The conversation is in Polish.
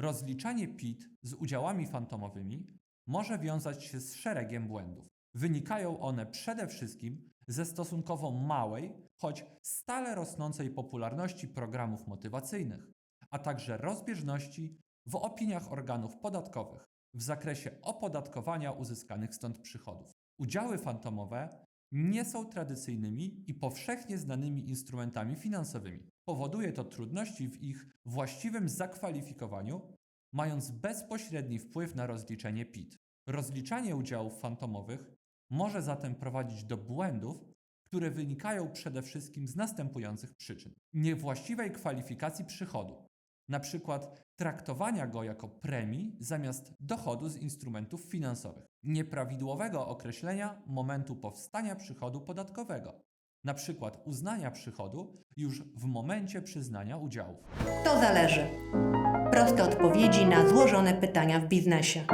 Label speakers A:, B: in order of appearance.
A: Rozliczanie PIT z udziałami fantomowymi może wiązać się z szeregiem błędów. Wynikają one przede wszystkim ze stosunkowo małej, choć stale rosnącej popularności programów motywacyjnych, a także rozbieżności w opiniach organów podatkowych w zakresie opodatkowania uzyskanych stąd przychodów. Udziały fantomowe nie są tradycyjnymi i powszechnie znanymi instrumentami finansowymi. Powoduje to trudności w ich właściwym zakwalifikowaniu, mając bezpośredni wpływ na rozliczenie PIT. Rozliczanie udziałów fantomowych może zatem prowadzić do błędów, które wynikają przede wszystkim z następujących przyczyn: niewłaściwej kwalifikacji przychodu, na przykład traktowania go jako premii zamiast dochodu z instrumentów finansowych, nieprawidłowego określenia momentu powstania przychodu podatkowego, na przykład uznania przychodu już w momencie przyznania udziałów.
B: To zależy. Proste odpowiedzi na złożone pytania w biznesie.